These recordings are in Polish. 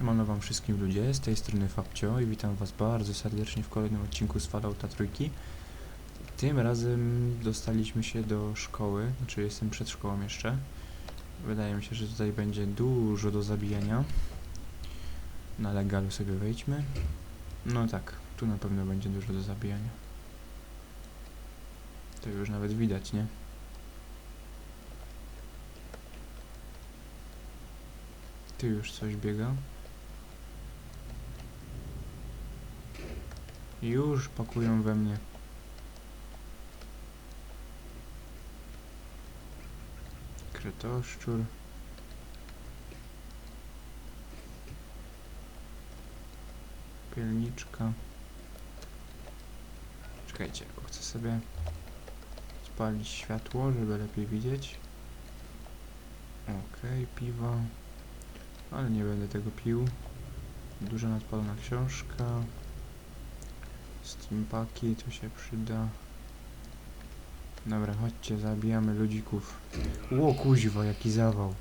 Siemano wam wszystkim ludzie, z tej strony Fabcio i witam was bardzo serdecznie w kolejnym odcinku z Fallouta Trójki. Tym razem dostaliśmy się do szkoły, znaczy jestem przed szkołą jeszcze. Wydaje mi się, że tutaj będzie dużo do zabijania. Na legalu sobie wejdźmy. No tak, tu na pewno będzie dużo do zabijania. To już nawet widać, nie? Tu już coś biega. Już pakują we mnie. Kretoszczur. Pielniczka. Czekajcie, bo chcę sobie spalić światło, żeby lepiej widzieć. Okej, piwo. Ale nie będę tego pił. Duża nadpalona książka. Steampaki, to się przyda. Dobra, chodźcie, zabijamy ludzików. Ło, kuźwa, jaki zawał.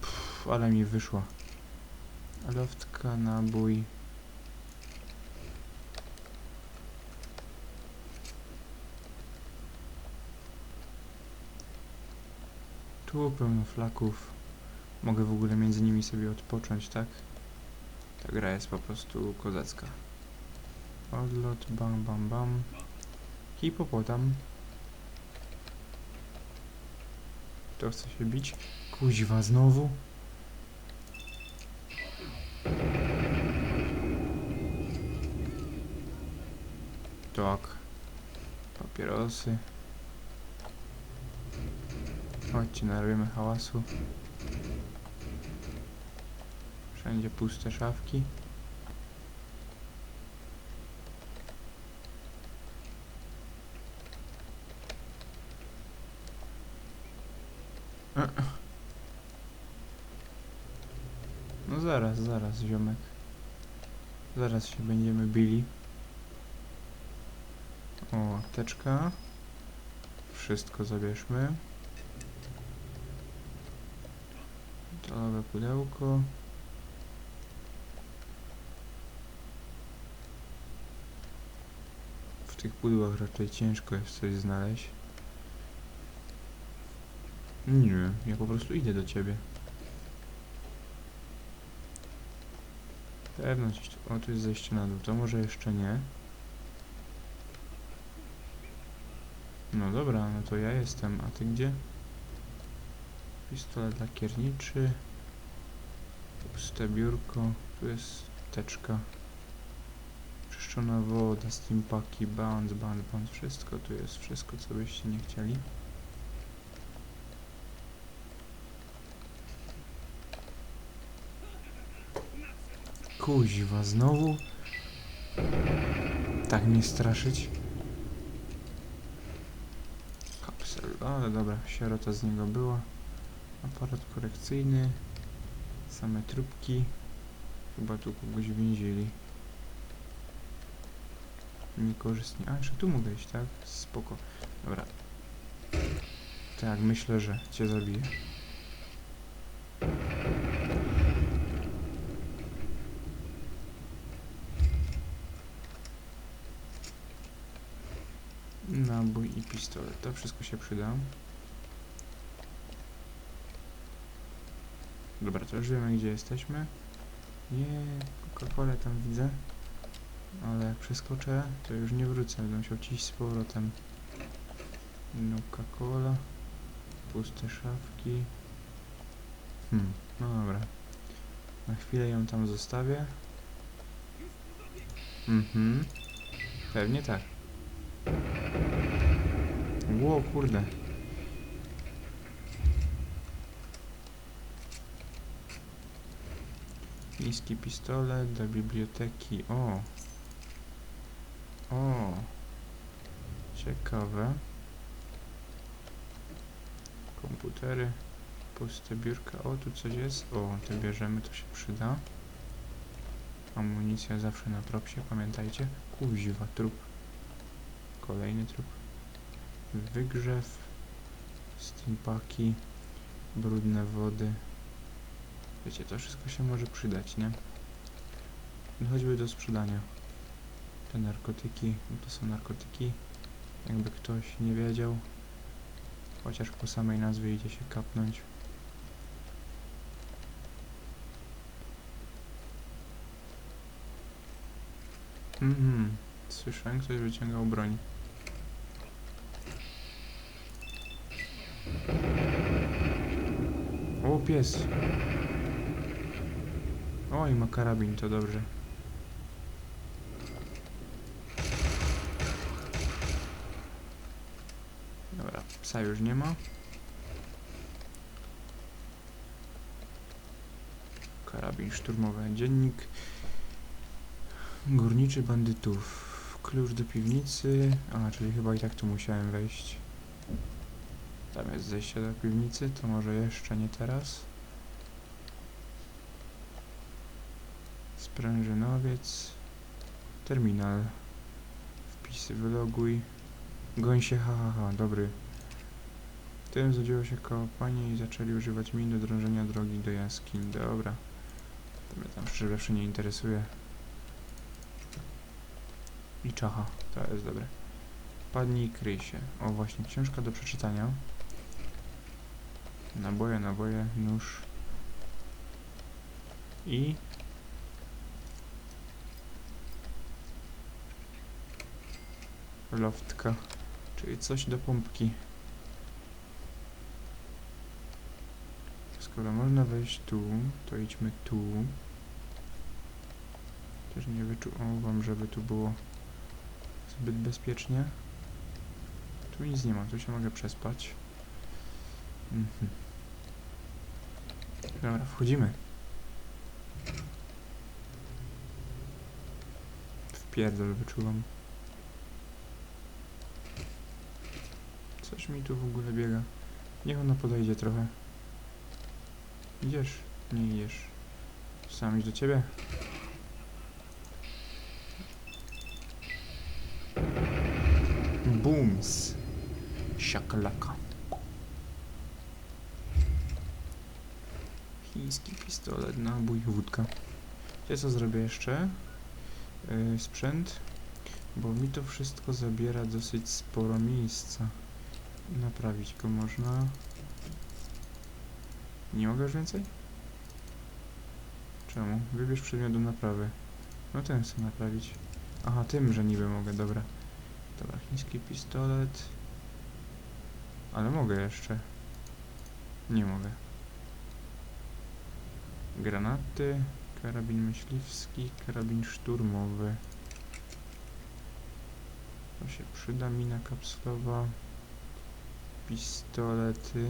Pff, ale mi wyszła. Loftka, nabój. Tu pełno flaków. Mogę w ogóle między nimi sobie odpocząć, tak? Ta gra jest po prostu kozacka. Odlot, bam, bam, bam. Hipopotam. To chce się bić. Kuźwa, znowu? Tak. Papierosy. Chodźcie, narobimy hałasu. Wszędzie puste szafki. No zaraz, zaraz, ziomek. Zaraz się będziemy bili. O, apteczka. Wszystko zabierzmy. Metalowe pudełko. Tych pudłach raczej ciężko jest coś znaleźć. Nie, ja po prostu idę do ciebie. Pewność. O, tu jest zejście na dół. To może jeszcze nie. No dobra, no to ja jestem. A ty gdzie? Pistolet lakierniczy. Puste biurko. Tu jest teczka. Czyszczona woda, steampaki, bounce, bounce, bounce. Wszystko tu jest. Wszystko, co byście nie chcieli. Kuźwa, znowu? Tak mnie straszyć? Kapsel, ale dobra, sierota z niego była. Aparat korekcyjny. Same trupki. Chyba tu kogoś więzili. Niekorzystnie. A, jeszcze tu mogę iść, tak? Spoko. Dobra. Tak, myślę, że cię zabiję. Nabój i pistolet. To wszystko się przyda. Dobra, to już wiemy gdzie jesteśmy. Nie, Coca-Colę tam widzę. Ale jak przeskoczę, to już nie wrócę. Będę musiał iść z powrotem. Coca-Cola. Puste szafki. Hmm, no dobra. Na chwilę ją tam zostawię. Mhm. Pewnie tak. Ło, kurde. Niski pistolet do biblioteki. O. O. Ciekawe. Komputery. Puste biurka. O, tu coś jest. O, to bierzemy, to się przyda. Amunicja zawsze na propsie, pamiętajcie. Kuźwa, trup. Kolejny trup. Wygrzew. steampaki, brudne wody. Wiecie, to wszystko się może przydać, nie? Choćby do sprzedania. Te narkotyki, to są narkotyki. Jakby ktoś nie wiedział. Chociaż po samej nazwie idzie się kapnąć. Mhm. Słyszałem, ktoś wyciągał broń. O, pies. Oj, ma karabin, to dobrze. Dobra, psa już nie ma. Karabin szturmowy, dziennik. Górniczy bandytów. Klucz do piwnicy. A, czyli chyba i tak tu musiałem wejść. Tam jest zejście do piwnicy, to może jeszcze nie teraz. Sprężynowiec. Terminal. Wpisy wyloguj. Goń się, ha, ha, ha, dobry. Tym zadziało się kołapanie i zaczęli używać min do drążenia drogi do jaskiń. Dobra. To mnie tam szczerze nie interesuje. I czacha, to jest dobre. Padnij kryj się. O właśnie, książka do przeczytania. Naboje, naboje, nóż. I... Loftka, czyli coś do pompki. Skoro można wejść tu, to idźmy tu. Też nie wyczuwam, żeby tu było zbyt bezpiecznie. Tu nic nie ma, tu się mogę przespać. Mhm. Dobra, wchodzimy. Wpierdol wyczuwam. Coś mi tu w ogóle biega. Niech ona podejdzie trochę. Idziesz? Nie idziesz. Sam iść do ciebie? Booms. Szakalaka. Chiński pistolet, nabój, wódka. Wiecie co zrobię jeszcze? Yy, sprzęt. Bo mi to wszystko zabiera dosyć sporo miejsca. Naprawić go można. Nie mogę już więcej? Czemu? Wybierz przedmiot do naprawy. No ten chcę naprawić. Aha, tym, że niby mogę, dobra. Dobra, chiński pistolet. Ale mogę jeszcze. Nie mogę. Granaty, karabin myśliwski, karabin szturmowy. To się przyda, mina kapsulowa. Pistolety.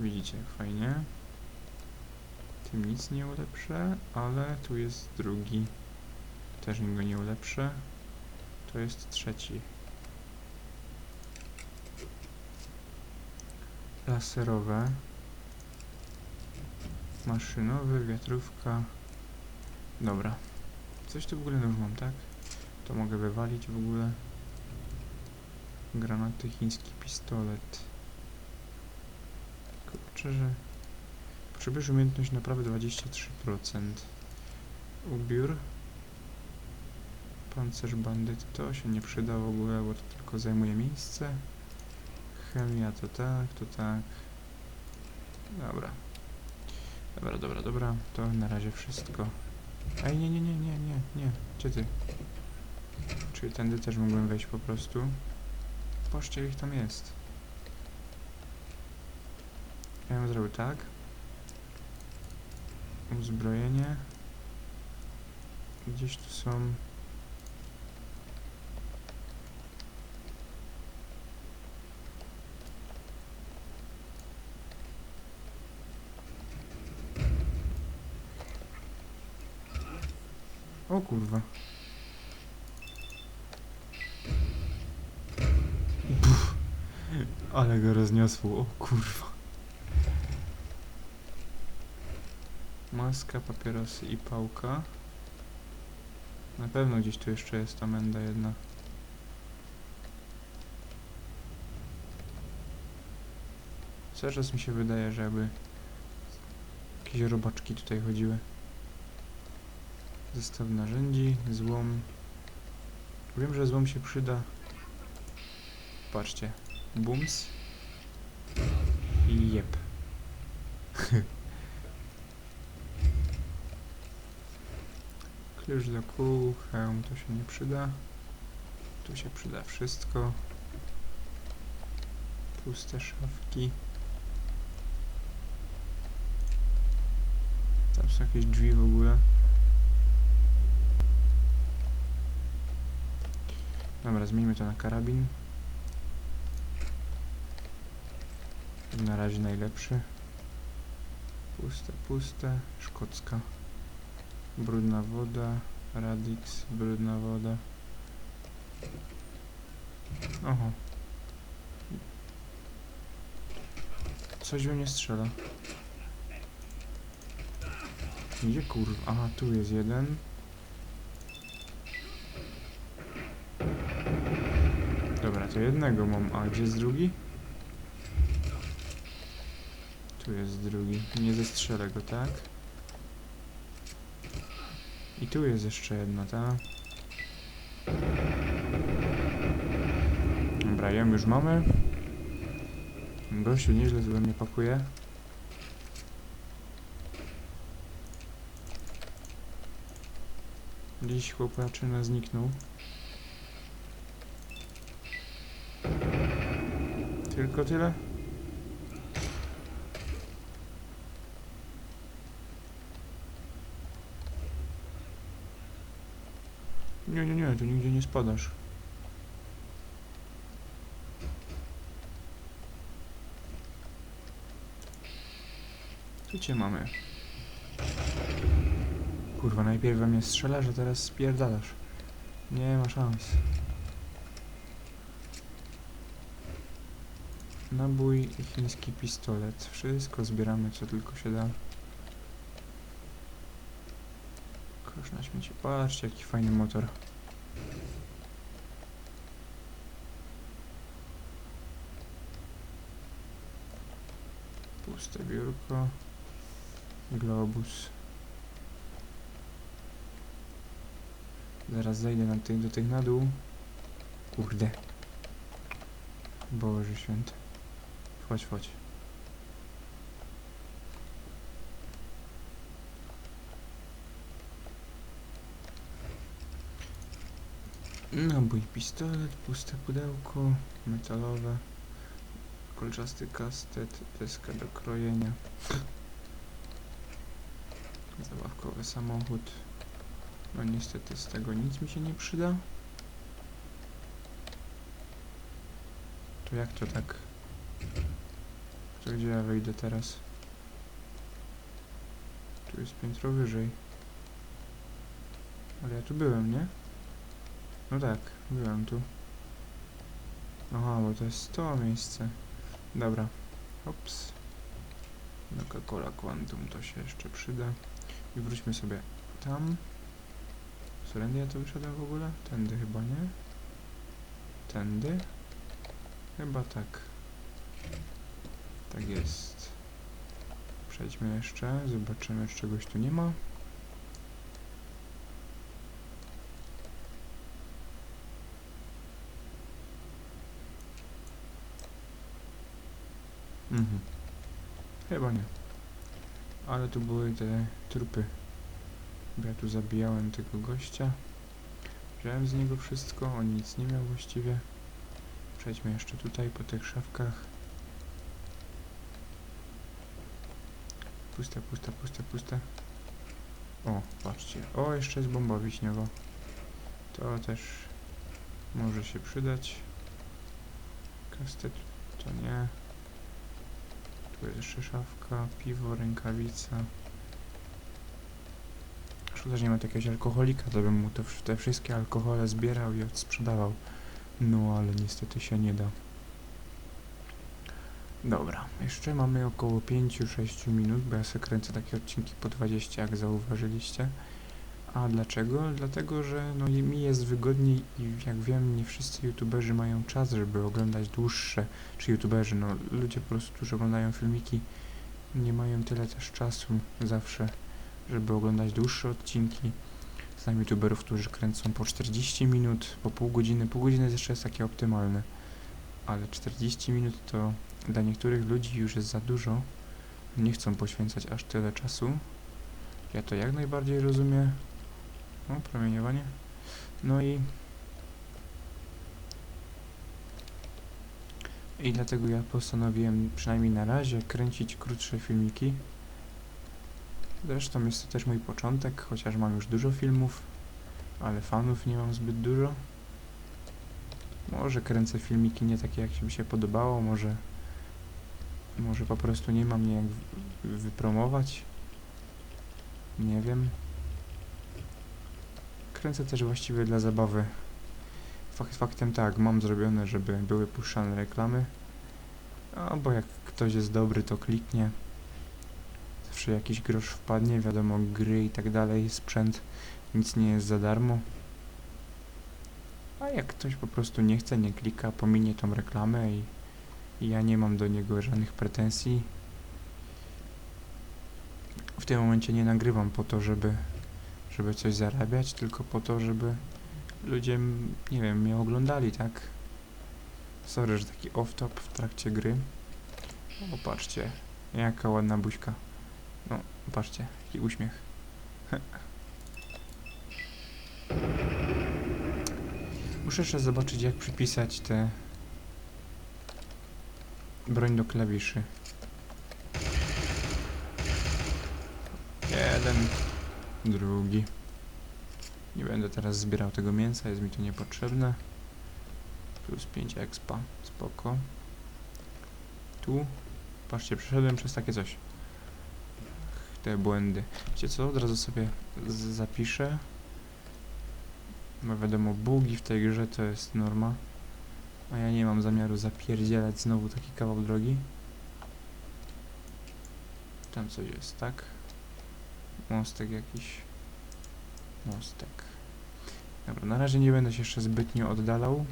Widzicie, fajnie. Tym nic nie ulepszę, ale tu jest drugi. Też go nie ulepszę. To jest trzeci. Laserowe. Maszynowy, wiatrówka. Dobra. Coś tu w ogóle już mam, tak? To mogę wywalić w ogóle. Granaty, chiński pistolet. Że... Potrzebujesz umiejętność naprawy 23%. Ubiór. Pancerz bandyt to się nie przyda w ogóle, bo to tylko zajmuje miejsce. Chemia to tak, to tak. Dobra. Dobra, dobra, dobra. To na razie wszystko. Ej, nie, nie, nie, nie, nie, nie. Gdzie ty? Czyli tędy też mogłem wejść po prostu. Patrzcie, ich tam jest. Ja bym zrobił tak. Uzbrojenie. Gdzieś tu są... O kurwa. Puf. Ale go rozniosło, o kurwa. Maska, papierosy i pałka. Na pewno gdzieś tu jeszcze jest ta menda jedna. Cały czas mi się wydaje, żeby jakieś robaczki tutaj chodziły. Zestaw narzędzi, złom. Wiem, że złom się przyda. Patrzcie. Booms. Jep. Klucz do kół, hełm to się nie przyda. Tu się przyda wszystko. Puste szafki. Tam są jakieś drzwi w ogóle. Dobra, zmieńmy to na karabin. Na razie najlepszy. Puste, puste. Szkocka. Brudna woda. Radix, brudna woda. Oho. Coś we mnie strzela. Gdzie kurwa? Aha, tu jest jeden. Dobra, to jednego mam, a gdzie jest drugi? Tu jest drugi. Nie zestrzelę go, tak? I tu jest jeszcze jedna, tak? Dobra, ją już mamy. Gościu nieźle złe mnie pakuje. Gdzieś chłopaczyna zniknął. Tylko tyle? Nie, nie, nie, tu nigdzie nie spadasz. Tu cię mamy. Kurwa, najpierw we mnie strzelasz, a teraz spierdalasz. Nie ma szans. Nabój i chiński pistolet. Wszystko zbieramy, co tylko się da. Kosz na śmieci. Patrzcie, jaki fajny motor. Puste biurko. Globus. Zaraz zejdę na tych, do tych na dół. Kurde. Boże święty. Chodź, chodź. Nabój, pistolet, puste pudełko, metalowe, kolczasty kastet, deska do krojenia, zabawkowy samochód. No niestety z tego nic mi się nie przyda. To jak to tak? To gdzie ja wejdę teraz? Tu jest piętro wyżej. Ale ja tu byłem, nie? No tak, byłem tu. Aha, bo to jest to miejsce. Dobra. Ops. Coca-Cola Quantum to się jeszcze przyda. I wróćmy sobie tam. Którędy ja tu wyszedłem w ogóle? Tędy chyba, nie? Tędy? Chyba tak. Tak jest. Przejdźmy jeszcze, zobaczymy, czy czegoś tu nie ma. Mhm. Chyba nie. Ale tu były te trupy. Bo ja tu zabijałem tego gościa. Wziąłem z niego wszystko, on nic nie miał właściwie. Przejdźmy jeszcze tutaj po tych szafkach. Puste, puste, puste, puste. O, patrzcie. O, jeszcze jest bomba wiśniowa. To też może się przydać. Kastet to nie. Tu jeszcze szafka, piwo, rękawica. Szkoda, że nie ma jakiegoś alkoholika, to bym mu to, te wszystkie alkohole zbierał i sprzedawał. No, ale niestety się nie da. Dobra, jeszcze mamy około 5-6 minut, bo ja sobie kręcę takie odcinki po 20, jak zauważyliście. A dlaczego? Dlatego, że no, mi jest wygodniej i jak wiem, nie wszyscy youtuberzy mają czas, żeby oglądać dłuższe, czy youtuberzy, no ludzie po prostu, którzy oglądają filmiki, nie mają tyle też czasu zawsze, żeby oglądać dłuższe odcinki. Znam youtuberów, którzy kręcą po 40 minut, po pół godziny, pół godziny jeszcze jest takie optymalne, ale 40 minut to dla niektórych ludzi już jest za dużo, nie chcą poświęcać aż tyle czasu. Ja to jak najbardziej rozumiem. O, promieniowanie. No i... I dlatego ja postanowiłem przynajmniej na razie kręcić krótsze filmiki. Zresztą jest to też mój początek, chociaż mam już dużo filmów, ale fanów nie mam zbyt dużo. Może kręcę filmiki nie takie jak mi się podobało, może... Może po prostu nie mam mnie jak wypromować. Nie wiem. Kręcę też właściwie dla zabawy. Fakt faktem tak, mam zrobione, żeby były puszczane reklamy. A bo jak ktoś jest dobry, to kliknie. Zawsze jakiś grosz wpadnie, wiadomo, gry i tak dalej, sprzęt, nic nie jest za darmo. A jak ktoś po prostu nie chce, nie klika, pominie tą reklamę i, i ja nie mam do niego żadnych pretensji. W tym momencie nie nagrywam po to, żeby, żeby coś zarabiać, tylko po to, żeby ludzie, nie wiem, mnie oglądali, tak? Sorry, że taki off-top w trakcie gry. O, patrzcie, jaka ładna buźka. No, patrzcie, jaki uśmiech. Muszę jeszcze zobaczyć, jak przypisać te broń do klawiszy. Jeden, drugi. Nie będę teraz zbierał tego mięsa, jest mi to niepotrzebne. Plus 5 expa, spoko. Tu, patrzcie, przeszedłem przez takie coś. Te błędy. Wiecie co, od razu sobie zapiszę. Bo wiadomo, bugi w tej grze to jest norma. A ja nie mam zamiaru zapierdzielać znowu taki kawał drogi. Tam coś jest, tak? Mostek jakiś. Mostek. Dobra, na razie nie będę się jeszcze zbytnio oddalał.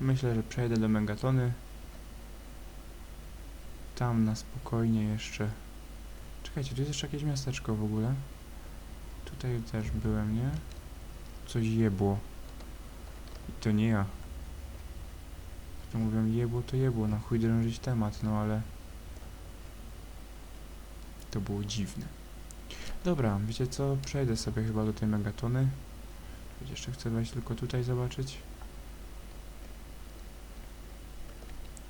Myślę, że przejdę do Megatony. Tam na spokojnie jeszcze. Czekajcie, tu jest jeszcze jakieś miasteczko w ogóle. Tutaj też byłem, nie? Coś jebło. I to nie ja. To mówią jebło, to jebło, na chuj drążyć temat, no ale... To było dziwne. Dobra, wiecie co? Przejdę sobie chyba do tej megatony. Jeszcze chcę wejść tylko tutaj zobaczyć.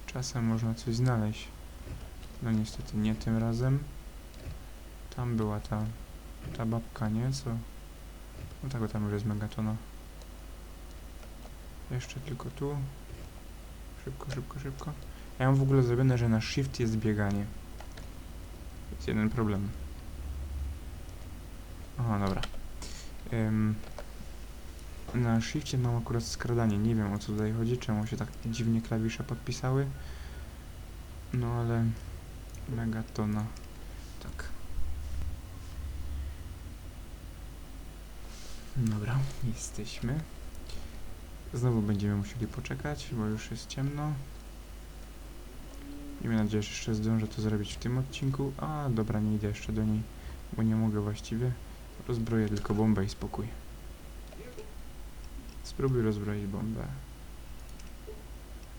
Czasem można coś znaleźć. No niestety nie tym razem. Tam była ta, ta babka, nie? Co? No tak, bo tam już jest megatona. Jeszcze tylko tu. Szybko, szybko, szybko. Ja mam w ogóle zrobione, że na shift jest bieganie. Jest jeden problem. Aha, dobra. Ym, na shifcie mam akurat skradanie. Nie wiem o co tutaj chodzi, czemu się tak dziwnie klawisze podpisały. No ale... Megatona. Tak. Dobra, jesteśmy. Znowu będziemy musieli poczekać, bo już jest ciemno. Miejmy nadzieję, że jeszcze zdążę to zrobić w tym odcinku. A, dobra, nie idę jeszcze do niej, bo nie mogę właściwie. Rozbroję tylko bombę i spokój. Spróbuj rozbroić bombę.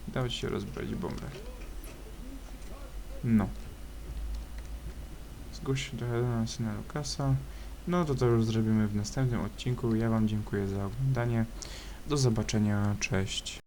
Dało ci się rozbroić bombę. No. Zgłoś się do Helena syna Lukasa. No to to już zrobimy w następnym odcinku. Ja wam dziękuję za oglądanie. Do zobaczenia, cześć.